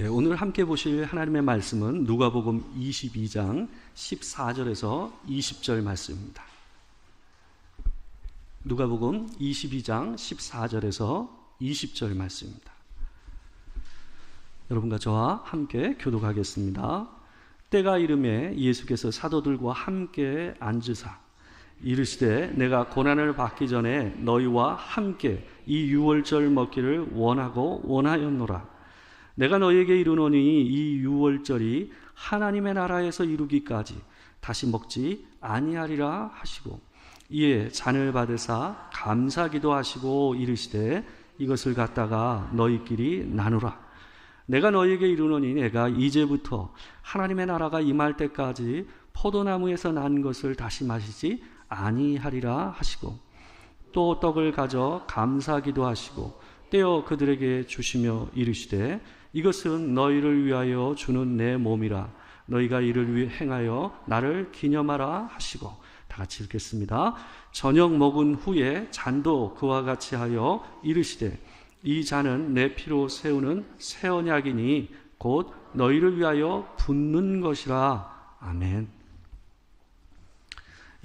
예, 오늘 함께 보실 하나님의 말씀은 누가복음 22장 14절에서 20절 말씀입니다. 누가복음 22장 14절에서 20절 말씀입니다. 여러분과 저와 함께 교독하겠습니다. 때가 이름에 예수께서 사도들과 함께 앉으사 이르시되 내가 고난을 받기 전에 너희와 함께 이 유월절 먹기를 원하고 원하였노라. 내가 너희에게 이르노니 이 유월절이 하나님의 나라에서 이루기까지 다시 먹지 아니하리라 하시고 이에 잔을 받으사 감사기도 하시고 이르시되 이것을 갖다가 너희끼리 나누라. 내가 너희에게 이르노니 내가 이제부터 하나님의 나라가 임할 때까지 포도나무에서 난 것을 다시 마시지 아니하리라 하시고 또 떡을 가져 감사기도 하시고 떼어 그들에게 주시며 이르시되 이것은 너희를 위하여 주는 내 몸이라 너희가 이를 위해 행하여 나를 기념하라 하시고 다 같이 읽겠습니다. 저녁 먹은 후에 잔도 그와 같이 하여 이르시되 이 잔은 내 피로 세우는 새 언약이니 곧 너희를 위하여 붓는 것이라 아멘.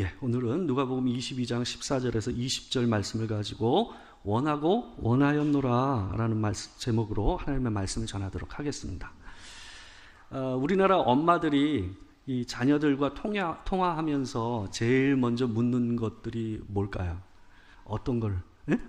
예, 오늘은 누가복음 22장 14절에서 20절 말씀을 가지고 원하고 원하였노라 라는 말씀, 제목으로 하나님의 말씀을 전하도록 하겠습니다. 어, 우리나라 엄마들이 이 자녀들과 통화, 통화하면서 제일 먼저 묻는 것들이 뭘까요? 어떤 걸? 예?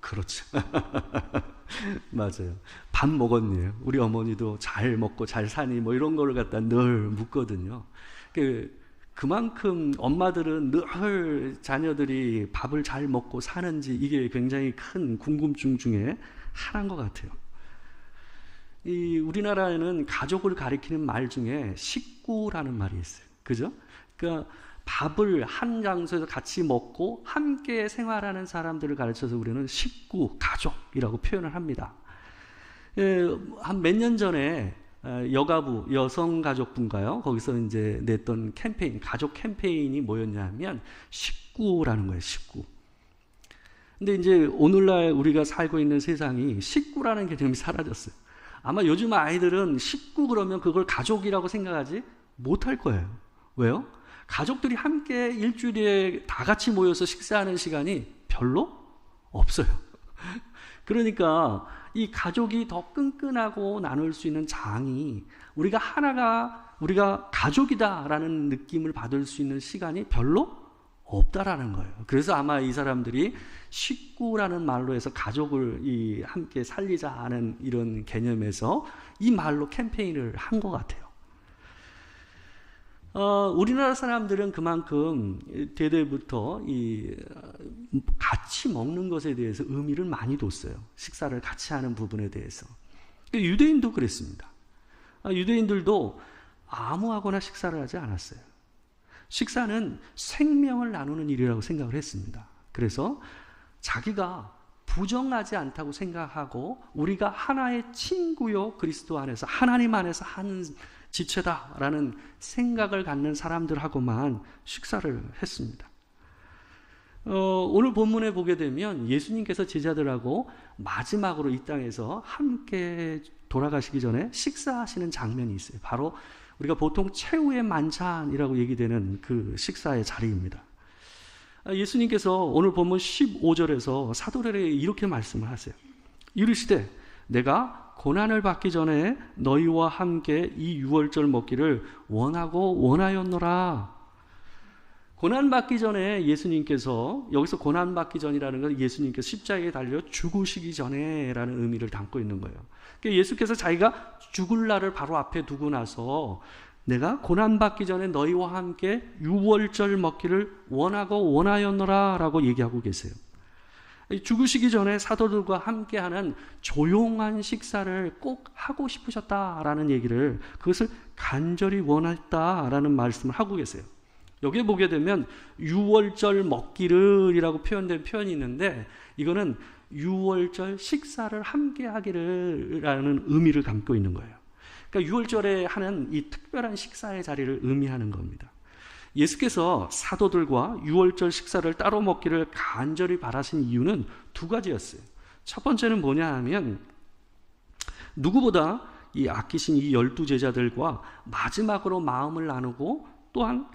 그렇죠. 맞아요. 밥 먹었니? 우리 어머니도 잘 먹고 잘 사니? 뭐 이런 걸 갖다 늘 묻거든요. 그, 그만큼 엄마들은 늘 자녀들이 밥을 잘 먹고 사는지 이게 굉장히 큰 궁금증 중에 하나인 것 같아요. 이 우리나라에는 가족을 가리키는 말 중에 식구라는 말이 있어요. 그죠? 그러니까 밥을 한 장소에서 같이 먹고 함께 생활하는 사람들을 가르쳐서 우리는 식구, 가족이라고 표현을 합니다. 예, 한몇 년 전에 어, 여가부 여성가족부인가요? 거기서 이제 냈던 캠페인 가족 캠페인이 뭐였냐면 식구라는 거예요. 식구. 근데 이제 오늘날 우리가 살고 있는 세상이 식구라는 개념이 사라졌어요. 아마 요즘 아이들은 식구 그러면 그걸 가족이라고 생각하지 못할 거예요. 왜요? 가족들이 함께 일주일에 다 같이 모여서 식사하는 시간이 별로 없어요. 그러니까 이 가족이 더 끈끈하고 나눌 수 있는 장이 우리가 하나가 우리가 가족이다라는 느낌을 받을 수 있는 시간이 별로 없다라는 거예요. 그래서 아마 이 사람들이 식구라는 말로 해서 가족을 이 함께 살리자 하는 이런 개념에서 이 말로 캠페인을 한 것 같아요. 어, 우리나라 사람들은 그만큼 대대부터 이 같이 먹는 것에 대해서 의미를 많이 뒀어요. 식사를 같이 하는 부분에 대해서. 유대인도 그랬습니다. 아, 유대인들도 아무하거나 식사를 하지 않았어요. 식사는 생명을 나누는 일이라고 생각을 했습니다. 그래서 자기가 부정하지 않다고 생각하고 우리가 하나의 친구요 그리스도 안에서 하나님 안에서 하는 지체다라는 생각을 갖는 사람들하고만 식사를 했습니다. 어, 오늘 본문에 보게 되면 예수님께서 제자들하고 마지막으로 이 땅에서 함께 돌아가시기 전에 식사하시는 장면이 있어요. 바로 우리가 보통 최후의 만찬이라고 얘기되는 그 식사의 자리입니다. 아, 예수님께서 오늘 본문 15절에서 사도들에게 이렇게 말씀을 하세요. 이르시되 내가 고난을 받기 전에 너희와 함께 이 유월절 먹기를 원하고 원하였노라. 고난 받기 전에 예수님께서 여기서 고난 받기 전이라는 건 예수님께서 십자가에 달려 죽으시기 전에라는 의미를 담고 있는 거예요. 그러니까 예수께서 자기가 죽을 날을 바로 앞에 두고 나서 내가 고난 받기 전에 너희와 함께 유월절 먹기를 원하고 원하였노라라고 얘기하고 계세요. 죽으시기 전에 사도들과 함께하는 조용한 식사를 꼭 하고 싶으셨다라는 얘기를 그것을 간절히 원했다라는 말씀을 하고 계세요. 여기에 보게 되면 유월절 먹기를이라고 표현된 표현이 있는데 이거는 유월절 식사를 함께 하기를라는 의미를 담고 있는 거예요. 그러니까 유월절에 하는 이 특별한 식사의 자리를 의미하는 겁니다. 예수께서 사도들과 유월절 식사를 따로 먹기를 간절히 바라신 이유는 두 가지였어요. 첫 번째는 뭐냐 하면 누구보다 이 아끼신 이 열두 제자들과 마지막으로 마음을 나누고 또한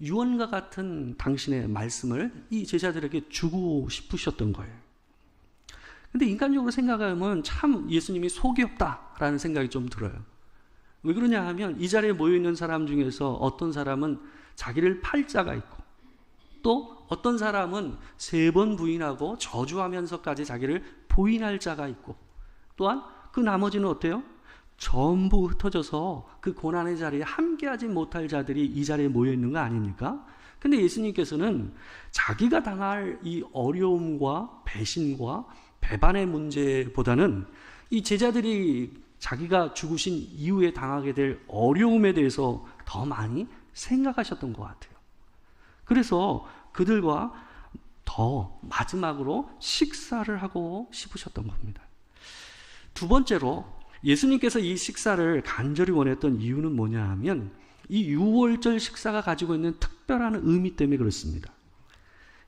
유언과 같은 당신의 말씀을 이 제자들에게 주고 싶으셨던 거예요. 근데 인간적으로 생각하면 참 예수님이 속이 없다라는 생각이 좀 들어요. 왜 그러냐 하면 이 자리에 모여 있는 사람 중에서 어떤 사람은 자기를 팔 자가 있고 또 어떤 사람은 세 번 부인하고 저주하면서까지 자기를 부인할 자가 있고 또한 그 나머지는 어때요? 전부 흩어져서 그 고난의 자리에 함께하지 못할 자들이 이 자리에 모여 있는 거 아닙니까? 근데 예수님께서는 자기가 당할 이 어려움과 배신과 배반의 문제보다는 이 제자들이 자기가 죽으신 이후에 당하게 될 어려움에 대해서 더 많이 생각하셨던 것 같아요. 그래서 그들과 더 마지막으로 식사를 하고 싶으셨던 겁니다. 두 번째로 예수님께서 이 식사를 간절히 원했던 이유는 뭐냐 하면 이 유월절 식사가 가지고 있는 특별한 의미 때문에 그렇습니다.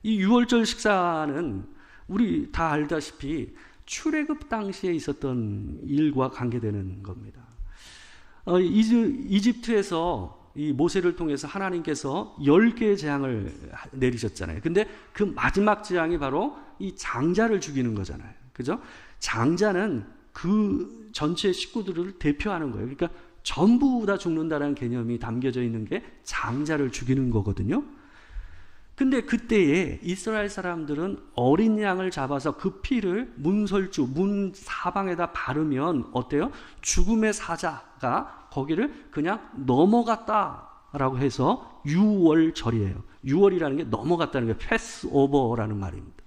이 유월절 식사는 우리 다 알다시피 출애굽 당시에 있었던 일과 관계되는 겁니다. 어, 이집트에서 이 모세를 통해서 하나님께서 10개의 재앙을 내리셨잖아요. 근데 그 마지막 재앙이 바로 이 장자를 죽이는 거잖아요. 그죠? 장자는 그 전체 식구들을 대표하는 거예요. 그러니까 전부 다 죽는다는 개념이 담겨져 있는 게 장자를 죽이는 거거든요. 근데 그때에 이스라엘 사람들은 어린 양을 잡아서 그 피를 문설주, 문 사방에다 바르면 어때요? 죽음의 사자가 거기를 그냥 넘어갔다라고 해서 유월절이에요. 유월이라는 게 넘어갔다는 게 패스 오버라는 말입니다.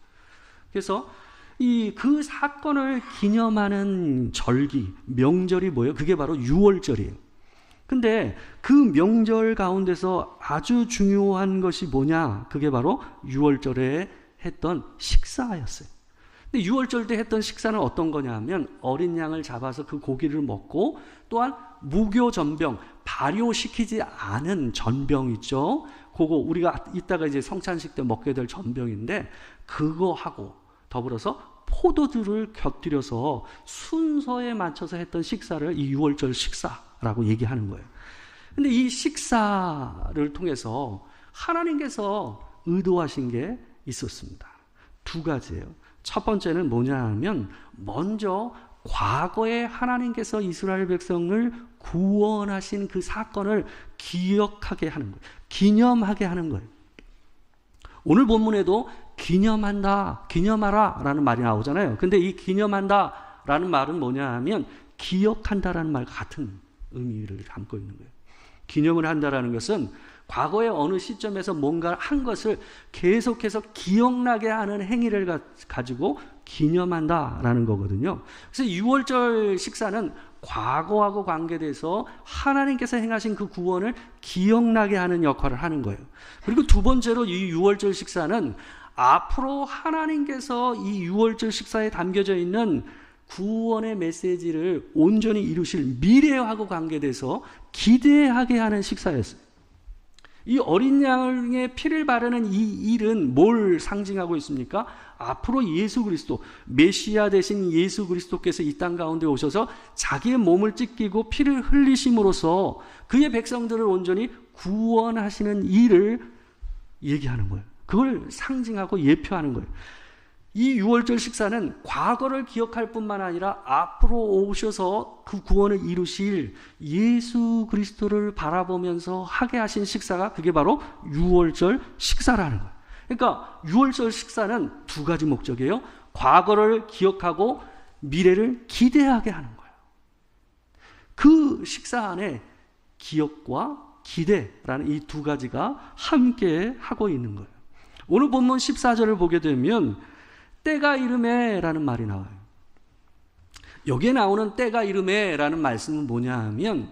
그래서 이 그 사건을 기념하는 절기, 명절이 뭐예요? 그게 바로 유월절이에요. 근데 그 명절 가운데서 아주 중요한 것이 뭐냐? 그게 바로 6월절에 했던 식사였어요. 근데 6월절 때 했던 식사는 어떤 거냐면 어린 양을 잡아서 그 고기를 먹고 또한 무교 전병, 발효시키지 않은 전병 있죠? 그거 우리가 이따가 이제 성찬식 때 먹게 될 전병인데 그거 하고 더불어서 포도주를 곁들여서 순서에 맞춰서 했던 식사를 이 6월절 라고 얘기하는 거예요. 근데 이 식사를 통해서 하나님께서 의도하신 게 있었습니다. 두 가지예요. 첫 번째는 뭐냐 하면 먼저 과거에 하나님께서 이스라엘 백성을 구원하신 그 사건을 기억하게 하는 거예요. 기념하게 하는 거예요. 오늘 본문에도 기념한다, 기념하라 라는 말이 나오잖아요. 근데 이 기념한다 라는 말은 뭐냐 하면 기억한다라는 말 같은 의미를 담고 있는 거예요. 기념을 한다라는 것은 과거의 어느 시점에서 뭔가 한 것을 계속해서 기억나게 하는 행위를 가, 지고 기념한다라는 거거든요. 그래서 6월절 식사는 과거하고 관계돼서 하나님께서 행하신 그 구원을 기억나게 하는 역할을 하는 거예요. 그리고 두 번째로 이 6월절 식사는 앞으로 하나님께서 이 6월절 식사에 담겨져 있는 구원의 메시지를 온전히 이루실 미래하고 관계돼서 기대하게 하는 식사였어요. 이 어린 양의 피를 바르는 이 일은 뭘 상징하고 있습니까? 앞으로 예수 그리스도, 메시아 대신 예수 그리스도께서 이 땅 가운데 오셔서 자기의 몸을 찢기고 피를 흘리심으로써 그의 백성들을 온전히 구원하시는 일을 얘기하는 거예요. 그걸 상징하고 예표하는 거예요. 이 6월절 식사는 과거를 기억할 뿐만 아니라 앞으로 오셔서 그 구원을 이루실 예수 그리스도를 바라보면서 하게 하신 식사가 그게 바로 6월절 식사라는 거예요. 그러니까 6월절 식사는 두 가지 목적이에요. 과거를 기억하고 미래를 기대하게 하는 거예요. 그 식사 안에 기억과 기대라는 이 두 가지가 함께 하고 있는 거예요. 오늘 본문 14절을 보게 되면 때가 이름에라는 말이 나와요. 여기에 나오는 때가 이름에라는 말씀은 뭐냐 하면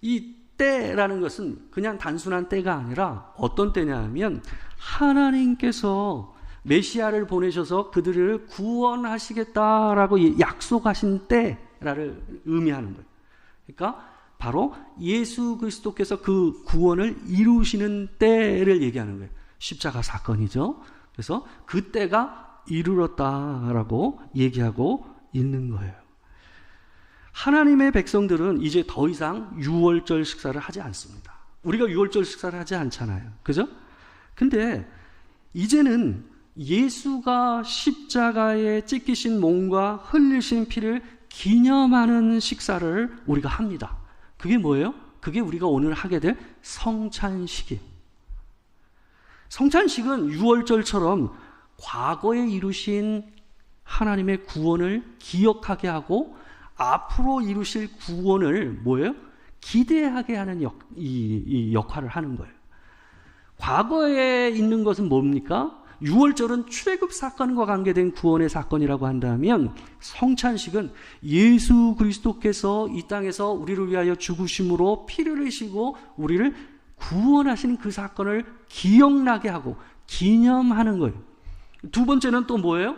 이 때라는 것은 그냥 단순한 때가 아니라 어떤 때냐 하면 하나님께서 메시아를 보내셔서 그들을 구원하시겠다라고 약속하신 때를 의미하는 거예요. 그러니까 바로 예수 그리스도께서 그 구원을 이루시는 때를 얘기하는 거예요. 십자가 사건이죠. 그래서 그 때가 이르렀다라고 얘기하고 있는 거예요. 하나님의 백성들은 이제 더 이상 유월절 식사를 하지 않습니다. 우리가 유월절 식사를 하지 않잖아요. 그죠? 근데 이제는 예수가 십자가에 찢기신 몸과 흘리신 피를 기념하는 식사를 우리가 합니다. 그게 뭐예요? 그게 우리가 오늘 하게 될 성찬식이에요. 성찬식은 유월절처럼 과거에 이루신 하나님의 구원을 기억하게 하고 앞으로 이루실 구원을 뭐예요? 기대하게 하는 역, 이, 이 역할을 하는 거예요. 과거에 있는 것은 뭡니까? 6월절은 출애굽 사건과 관계된 구원의 사건이라고 한다면 성찬식은 예수 그리스도께서 이 땅에서 우리를 위하여 죽으심으로 피를 흘리시고 우리를 구원하시는 그 사건을 기억나게 하고 기념하는 거예요. 두 번째는 또 뭐예요?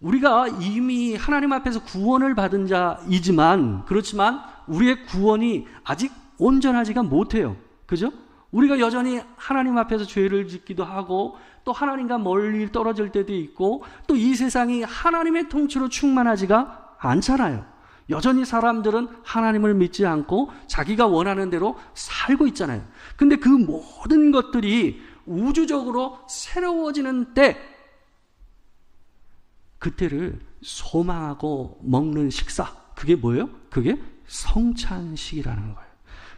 우리가 이미 하나님 앞에서 구원을 받은 자이지만 그렇지만 우리의 구원이 아직 온전하지가 못해요. 그죠? 우리가 여전히 하나님 앞에서 죄를 짓기도 하고 또 하나님과 멀리 떨어질 때도 있고 또 이 세상이 하나님의 통치로 충만하지가 않잖아요. 여전히 사람들은 하나님을 믿지 않고 자기가 원하는 대로 살고 있잖아요. 근데 그 모든 것들이 우주적으로 새로워지는 때 그때를 소망하고 먹는 식사. 그게 뭐예요? 그게 성찬식이라는 거예요.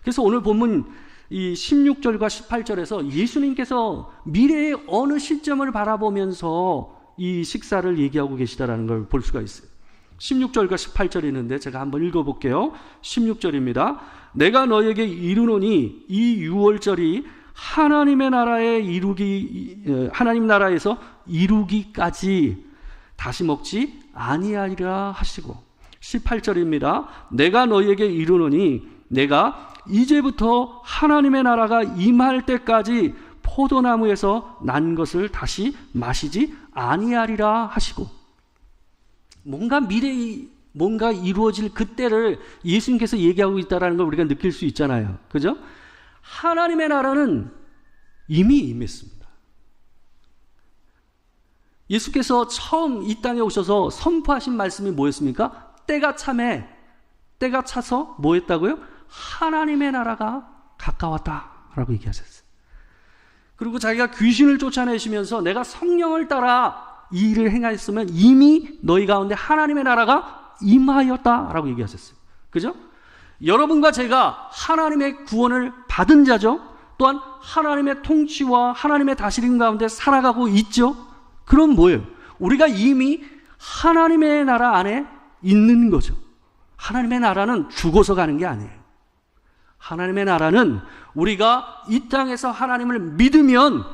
그래서 오늘 본문 이 16절과 18절에서 예수님께서 미래의 어느 시점을 바라보면서 이 식사를 얘기하고 계시다라는 걸 볼 수가 있어요. 16절과 18절이 있는데 제가 한번 읽어볼게요. 16절입니다. 내가 너에게 이르노니 이 유월절이 하나님의 나라에 이루기 하나님 나라에서 이루기까지 다시 먹지 아니하리라 하시고 18절입니다. 내가 너에게 이르노니 내가 이제부터 하나님의 나라가 임할 때까지 포도나무에서 난 것을 다시 마시지 아니하리라 하시고 뭔가 미래에 뭔가 이루어질 그때를 예수님께서 얘기하고 있다라는 걸 우리가 느낄 수 있잖아요. 그죠? 하나님의 나라는 이미 임했습니다. 예수께서 처음 이 땅에 오셔서 선포하신 말씀이 뭐였습니까? 때가 참에 때가 차서 뭐 했다고요? 하나님의 나라가 가까웠다라고 얘기하셨어요. 그리고 자기가 귀신을 쫓아내시면서 내가 성령을 따라 이 일을 행하였으면 이미 너희 가운데 하나님의 나라가 임하였다라고 얘기하셨어요. 그죠? 여러분과 제가 하나님의 구원을 받은 자죠. 또한 하나님의 통치와 하나님의 다스림 가운데 살아가고 있죠. 그럼 뭐예요? 우리가 이미 하나님의 나라 안에 있는 거죠. 하나님의 나라는 죽어서 가는 게 아니에요. 하나님의 나라는 우리가 이 땅에서 하나님을 믿으면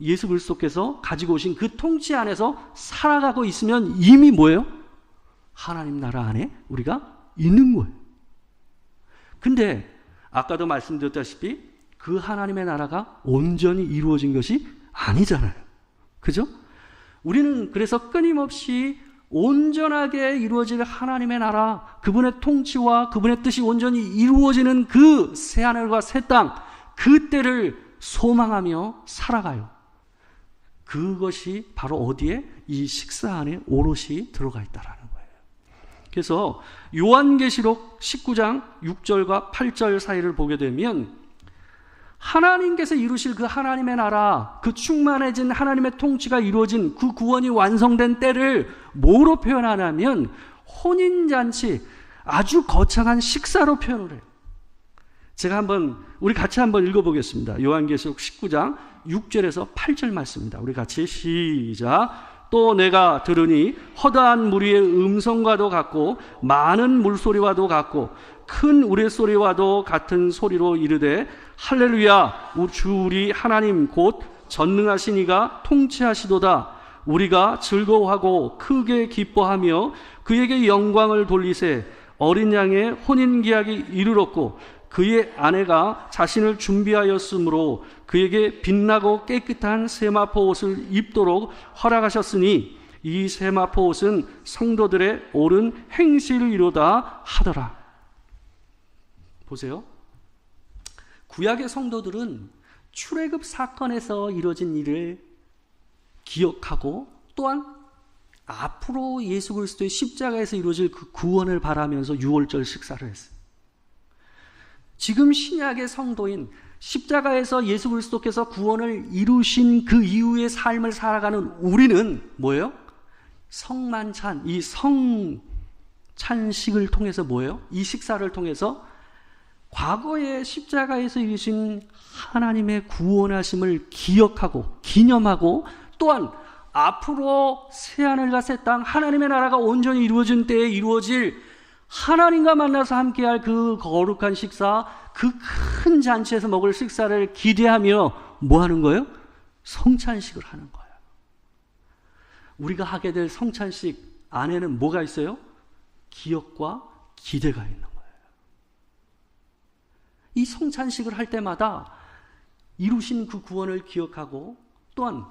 예수 그리스도께서 가지고 오신 그 통치 안에서 살아가고 있으면 이미 뭐예요? 하나님 나라 안에 우리가 있는 거예요. 근데 아까도 말씀드렸다시피 그 하나님의 나라가 온전히 이루어진 것이 아니잖아요. 그죠? 우리는 그래서 끊임없이 온전하게 이루어질 하나님의 나라, 그분의 통치와 그분의 뜻이 온전히 이루어지는 그 새하늘과 새 땅, 그 때를 소망하며 살아가요. 그것이 바로 어디에? 이 식사 안에 오롯이 들어가 있다라는. 그래서 요한계시록 19장 6절과 8절 사이를 보게 되면 하나님께서 이루실 그 하나님의 나라, 그 충만해진 하나님의 통치가 이루어진 그 구원이 완성된 때를 뭐로 표현하냐면 혼인잔치, 아주 거창한 식사로 표현을 해요. 제가 한번, 우리 같이 한번 읽어보겠습니다. 요한계시록 19장 6절에서 8절 말씀입니다. 우리 같이 시작. 또 내가 들으니 허다한 무리의 음성과도 같고 많은 물소리와도 같고 큰 우레소리와도 같은 소리로 이르되 할렐루야 주 우리 하나님 곧 전능하신 이가 통치하시도다. 우리가 즐거워하고 크게 기뻐하며 그에게 영광을 돌리세 어린 양의 혼인 계약이 이르렀고 그의 아내가 자신을 준비하였으므로 그에게 빛나고 깨끗한 세마포 옷을 입도록 허락하셨으니 이 세마포 옷은 성도들의 옳은 행실을 이루다 하더라. 보세요. 구약의 성도들은 출애굽 사건에서 이루어진 일을 기억하고 또한 앞으로 예수 그리스도의 십자가에서 이루어질 그 구원을 바라면서 6월절 식사를 했어요. 지금 신약의 성도인 십자가에서 예수 그리스도께서 구원을 이루신 그 이후의 삶을 살아가는 우리는 뭐예요? 성만찬, 이 성찬식을 통해서 뭐예요? 이 식사를 통해서 과거의 십자가에서 이루신 하나님의 구원하심을 기억하고 기념하고 또한 앞으로 새하늘과 새 땅 하나님의 나라가 온전히 이루어진 때에 이루어질 하나님과 만나서 함께할 그 거룩한 식사, 그 큰 잔치에서 먹을 식사를 기대하며 뭐 하는 거예요? 성찬식을 하는 거예요. 우리가 하게 될 성찬식 안에는 뭐가 있어요? 기억과 기대가 있는 거예요. 이 성찬식을 할 때마다 이루신 그 구원을 기억하고 또한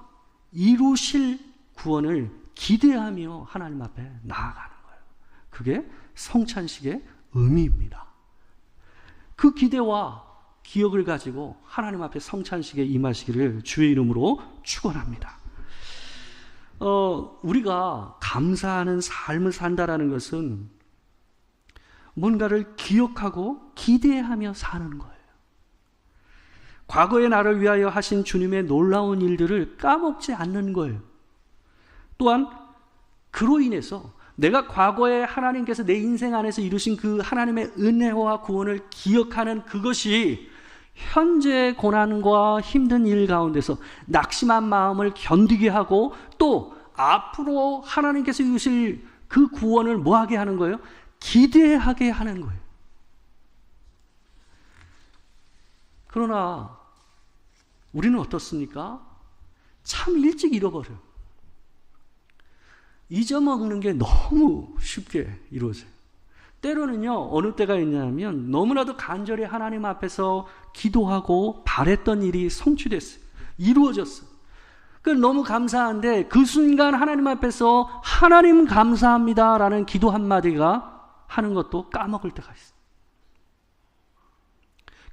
이루실 구원을 기대하며 하나님 앞에 나아가는. 그게 성찬식의 의미입니다. 그 기대와 기억을 가지고 하나님 앞에 성찬식에 임하시기를 주의 이름으로 축원합니다. 어, 우리가 감사하는 삶을 산다라는 것은 뭔가를 기억하고 기대하며 사는 거예요. 과거의 나를 위하여 하신 주님의 놀라운 일들을 까먹지 않는 거예요. 또한 그로 인해서 내가 과거에 하나님께서 내 인생 안에서 이루신 그 하나님의 은혜와 구원을 기억하는 그것이 현재 고난과 힘든 일 가운데서 낙심한 마음을 견디게 하고 또 앞으로 하나님께서 이루실 그 구원을 뭐하게 하는 거예요? 기대하게 하는 거예요. 그러나 우리는 어떻습니까? 참 일찍 잃어버려요. 잊어먹는 게 너무 쉽게 이루어져요. 때로는요, 어느 때가 있냐면 너무나도 간절히 하나님 앞에서 기도하고 바랬던 일이 성취됐어요. 이루어졌어요. 그 너무 감사한데 그 순간 하나님 앞에서 하나님 감사합니다라는 기도 한마디가 하는 것도 까먹을 때가 있어요.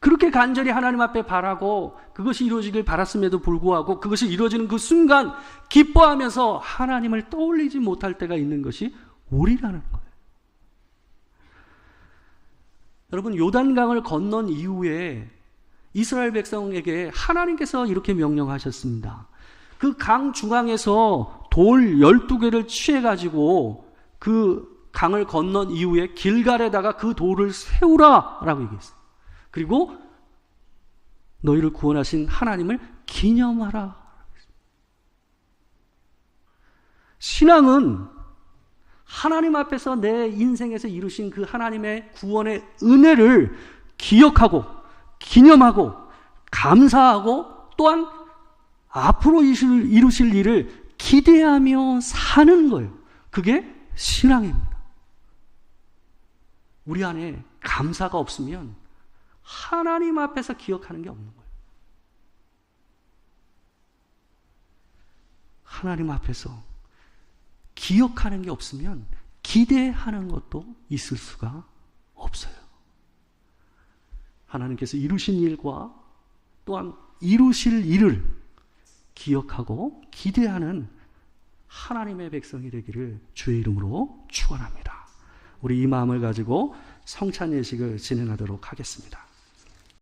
그렇게 간절히 하나님 앞에 바라고 그것이 이루어지길 바랐음에도 불구하고 그것이 이루어지는 그 순간 기뻐하면서 하나님을 떠올리지 못할 때가 있는 것이 우리라는 거예요. 여러분 요단강을 건넌 이후에 이스라엘 백성에게 하나님께서 이렇게 명령하셨습니다. 그 강 중앙에서 돌 12개를 취해 가지고 그 강을 건넌 이후에 길갈에다가 그 돌을 세우라라고 얘기했어요. 그리고 너희를 구원하신 하나님을 기념하라. 신앙은 하나님 앞에서 내 인생에서 이루신 그 하나님의 구원의 은혜를 기억하고 기념하고 감사하고 또한 앞으로 이루실 일을 기대하며 사는 거예요. 그게 신앙입니다. 우리 안에 감사가 없으면 하나님 앞에서 기억하는 게 없는 거예요. 하나님 앞에서 기억하는 게 없으면 기대하는 것도 있을 수가 없어요. 하나님께서 이루신 일과 또한 이루실 일을 기억하고 기대하는 하나님의 백성이 되기를 주의 이름으로 축원합니다. 우리 이 마음을 가지고 성찬 예식을 진행하도록 하겠습니다.